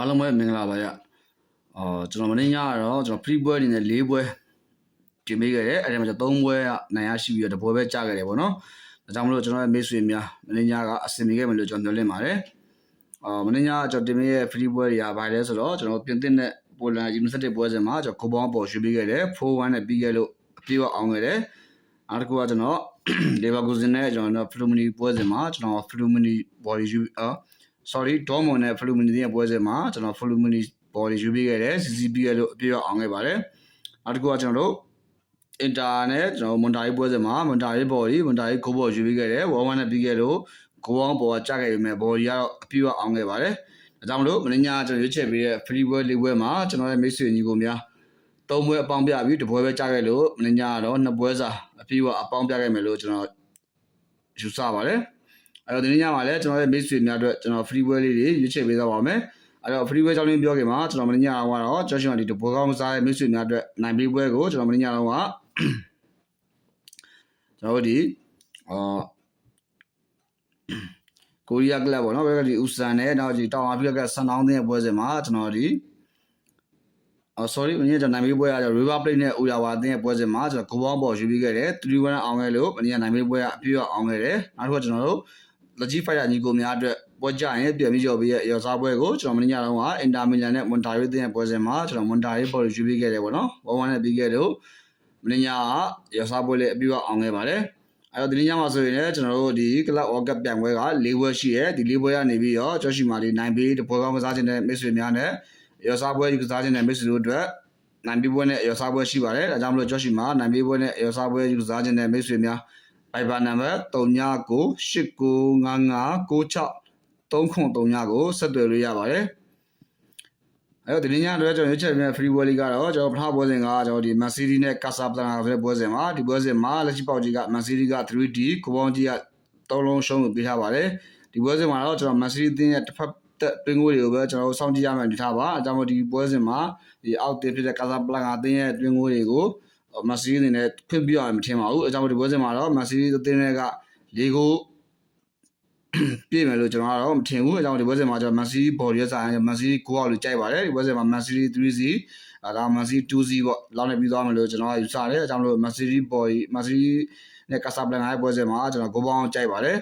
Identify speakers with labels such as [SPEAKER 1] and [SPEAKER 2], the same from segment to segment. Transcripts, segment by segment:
[SPEAKER 1] အားလုံးပဲမင်္ဂလာပါဗျအော်ကျွန်တော်မနေ့ညကတော့ကျွန်တော် free ပွဲအနေနဲ့၄ပွဲတင်ပေးခဲ့တယ်အဲ့ဒါမှကျ3ပွဲကနိုင်ရရှိပြီးတော့တပွဲပဲကြာခဲ့တယ်ပေါ့နော်ဒါကြောင့်မလို့ကျွန်တော်ရဲ့မိတ်ဆွေများမနေ့ညကအဆင်ပြေခဲ့မယ်လို့ကျွန်တော်မျှော်လင့်ပါတယ်အော်မနေ့ညကကျွန်တော်တင်ပေးရဲ့ free ပွဲတွေကဘာလဲဆိုတော့ကျွန်တော်ပြင်သစ်နဲ့ပိုလန်21ပွဲစဉ်မှာကျွန်တော်ကိုပေါင်းပေါ်ရွှေ့ပေးခဲ့တယ်4-1နဲ့ပြီးခဲ့လို့အပြေးအောင်ခဲ့တယ်နောက်တစ်ခုကကျွန်တော် Leverkusen နဲ့ကျွန်တော် Flumini ပွဲစဉ်မှာကျွန်တော် Flumini body ယူ အော် sorry Dortmund နဲ့ Flumini ရဲ့ပွဲစဉ်မှာကျွန်တော် Flumini body ယူပေးခဲ့တယ် CCP ရဲ့လို့အပြည့်အောင်ခဲ့ပါတယ်နောက်တစ်ခုကကျွန်တော်တို့ Inter နဲ့ကျွန်တော် Monterrey ပွဲစဉ်မှာ Monterrey body Monterrey ကိုဘောယူပေးခဲ့တယ်1-1နဲ့ပြီးခဲ့လို့ကိုအောင်ပေါ်ကကြခဲ့ပြီမဲ့ body ကတော့အပြည့်အောင်ခဲ့ပါတယ်ဒါကြောင့်မလို့မင်းညာကျွန်တော်ရွေးချယ်ပေးတဲ့ free ပွဲလေးပွဲမှာကျွန်တော်ရဲ့မိတ်ဆွေညီကိုများသုံးပွဲအပေါင်းပြပြီးတပွဲပဲကြားခဲ့လို့မင်းညာကတော့နှစ်ပွဲစာအပြည့်အပေါင်းပြခဲ့မယ်လို့ကျွန်တော်ယူဆပါတယ် အဲ့တော့ဒီနေ့ညမှာလည်းကျွန်တော်ရဲ့မိတ်ဆွေများအတွက်ကျွန်တော် free ပွဲလေးတွေရွေးချယ်ပေးသွားပါမယ်အဲ့တော့ free ပွဲကြောင်းလေးပြောခင်မှာကျွန်တော်မင်းညာကတော့ကျော်ရှင်ဒီတပွဲကောင်းစားရဲ့မိတ်ဆွေများအတွက်နိုင်ပေးပွဲကိုကျွန်တော်မင်းညာတော့ကကျွန်တော်ဒီအာကိုရီးယားကလပ်ပေါ့နော်ဘက်ကဒီဥစန်နဲ့နောက်ဒီတောင်အာဖရိကဆန်တောင်းတဲ့ပွဲစဉ်မှာကျွန်တော်ဒီအော် sorry မင်းကျွန်တော်နိုင်မေးပွဲက River Plate နဲ့ Urawa အသင်းရဲ့ပွဲစဉ်မှာကျွန်တော်ဂိုးပေါင်းပေါ်ယူပြီးခဲ့တယ်3-1အောင်ခဲ့လို့မင်းကနိုင်မေးပွဲကအပြည့်အောင်ခဲ့တယ်နောက်တစ်ခါကျွန်တော်တို့ Legit Fighter ညီကိုများအတွက်ပွဲကြရင်ပြန်ပြီးကြော်ပြီးရဲ့ရောစားပွဲကိုကျွန်တော်မင်းညတော့က Inter Milan နဲ့ Monterrey အသင်းရဲ့ပွဲစဉ်မှာကျွန်တော် Monterrey ပေါ်ယူပြီးခဲ့တယ်ပေါ့နော်1-1နဲ့ပြီးခဲ့လို့မင်းညကရောစားပွဲလေးအပြည့်အောင်ခဲ့ပါတယ်အဲ့တော့ဒီနေ့ညမှာဆိုရင်လည်းကျွန်တော်တို့ဒီ Club World Cup ပြန်ပွဲက၄ပွဲရှိရဲဒီ၄ပွဲကနေပြီးတော့ကျော်ရှိမာဒီနိုင်ပြီးတပွဲကောင်းကစားခြင်းတဲ့မိတ်ဆွေများနဲ့ရောစားပွဲယူကစားခြင်းတဲ့မိတ်ဆွေတို့အတွက်နိုင်ပြီးပွဲနဲ့ရောစားပွဲရှိပါတယ်ဒါကြောင့်မလို့ကျော်ရှိမာနိုင်ပြီးပွဲနဲ့ရောစားပွဲယူကစားခြင်းတဲ့မိတ်ဆွေများ Viber number 3998999639ကိုဆက်သွယ်လို့ရပါတယ်အဲ့တော့ဒီနေ့ညတော့ကျွန်တော်ရွေးချယ်ပြတဲ့ free wall ကတော့ကျွန်တော်ပထမပွဲစဉ်ကကျွန်တော်ဒီ Man City နဲ့ Casablanca ဆိုတဲ့ပွဲစဉ်မှာဒီပွဲစဉ်မှာလက်ရှိပေါက်ကြီးက Man City က 3D ကိုပေါင်းကြီးက3လုံးရှုံးလို့ပေးထားပါတယ်ဒီပွဲစဉ်မှာတော့ကျွန်တော် Man City အသင်းရဲ့တစ်ဖက်တက်တွင်းကိုတွေကိုပဲကျွန်တော်တို့စောင့်ကြည့်ရမယ်အနေထားပါအဲကြောင့်မို့ဒီပွဲစဉ်မှာဒီအောက်တင်ဖြစ်တဲ့ Casablanca အသင်းရဲ့တွင်းကိုတွေကို မက်ဆီအနေနဲ့ခွင့်ပြရမှာမထင်ပါဘူးအဲကြောင့်မို့ဒီပွဲစဉ်မှာတော့မက်ဆီအသင်းတွေက၄ကိုပြည့်မယ်လို့ကျွန်တော်ကတော့မထင်ဘူးအဲကြောင့်ဒီပွဲစဉ်မှာကျွန်တော်မက်ဆီဘော်ရီဆိုင်မက်ဆီကိုအောင်လို့ကြိုက်ပါတယ်ဒီပွဲစဉ်မှာမက်ဆီ3စီအဲဒါမက်ဆီ2စီပေါ့လောက်နေပြီးသွားမယ်လို့ကျွန်တော်ယူဆတယ်အဲကြောင့်မလို့မက်ဆီဘော်ရီမက်ဆီနဲ့ကာဆာဘလန်ကာရဲ့ပွဲစဉ်မှာကျွန်တော်ဂိုးပေါင်းကြိုက်ပါတယ်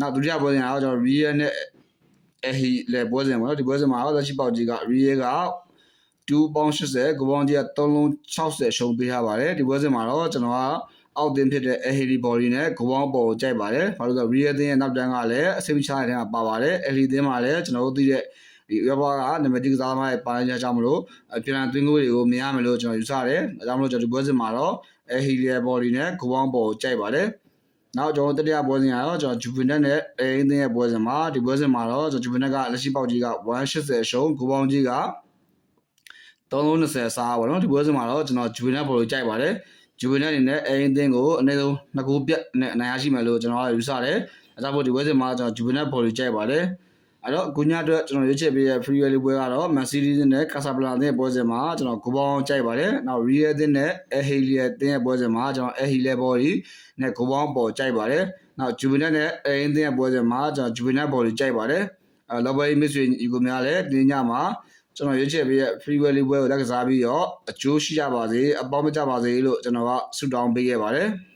[SPEAKER 1] နောက်ဒုတိယပွဲစဉ်ကတော့ကျွန်တော်ရီယယ်နဲ့အဟီလေပွဲစဉ်ပေါ့နော်ဒီပွဲစဉ်မှာတော့လက်ရှိပေါက်ကြီးကရီယယ်က 2ပေါင်း80ဂိုးပေါင်းကြီးက3လုံး60ရှုံးပေးထားပါတယ်ဒီပွဲစဉ်မှာတော့ကျွန်တော်ကအောက်တင်ဖြစ်တဲ့ Aheli body နဲ့ဂဝေါပေါ်ကိုကြိုက်ပါတယ်။ဘာလို့လဲဆိုတော့ real သင်းရဲ့နောက်တန်းကလည်းအစိမချတဲ့ထဲမှာပါပါတယ်။ Aheli သင်းမှာလည်းကျွန်တော်တို့သိတဲ့ဒီရဘာကနံပါတ်1ကစားသမားရဲ့ပါရင်းချကြောင့်မလို့ပြန်သွင်းကိုတွေကိုမြင်ရမယ်လို့ကျွန်တော်ယူဆတယ်။အဲကြောင့်မလို့ကျွန်တော်ဒီပွဲစဉ်မှာတော့ Aheli body နဲ့ဂဝေါပေါ်ကိုကြိုက်ပါတယ်။နောက်ကျွန်တော်တတိယပွဲစဉ်ကတော့ကျွန်တော်ဂျူဗင်နက်နဲ့အဲအင်းသင်းရဲ့ပွဲစဉ်မှာဒီပွဲစဉ်မှာတော့ကျွန်တော်ဂျူဗင်နက်ကလက်ရှိပေါက်ကြီးက180ရှုံးဂိုးပေါင်းကြီးက 320စားပါတော့ဒီပွဲစဉ်မှာတော့ကျွန်တော်ဂျူဗင်နက်ဘော်ကိုကြိုက်ပါတယ်ဂျူဗင်နက်အနေနဲ့အရင်အသင်းကိုအနည်းဆုံးနှစ်ကိုပြတ်နဲ့အနိုင်ရရှိမယ်လို့ကျွန်တော်ကယူဆတယ်။အဲဒါမို့ဒီပွဲစဉ်မှာကျွန်တော်ဂျူဗင်နက်ဘော်ကိုကြိုက်ပါတယ်။အဲ့တော့အခုညအတွက်ကျွန်တော်ရွေးချယ်ပေးတဲ့ free rally ပွဲကတော့ Man City နဲ့ Casablanca အသင်းပွဲစဉ်မှာကျွန်တော်ဂိုးပေါင်းကြိုက်ပါတယ်။နောက် Real အသင်းနဲ့ Ahili အသင်းရဲ့ပွဲစဉ်မှာကျွန်တော် Ahili ဘော်ဒီနဲ့ဂိုးပေါင်းပေါ်ကြိုက်ပါတယ်။နောက် Juventus နဲ့အရင်အသင်းရဲ့ပွဲစဉ်မှာကျွန်တော် Juventus ဘော်ဒီကြိုက်ပါတယ်။အဲလောဘရီမစ်ဆွေညီကိုများလည်းဒီညမှာ ကျွန်တော်ရွေးချယ်ပေးတဲ့ free will လေးပွဲကိုလက်ကစားပြီးတော့အကျိုးရှိကြပါစေအပေါင်းမကြပါစေလို့ကျွန်တော်ကဆုတောင်းပေးခဲ့ပါတယ်။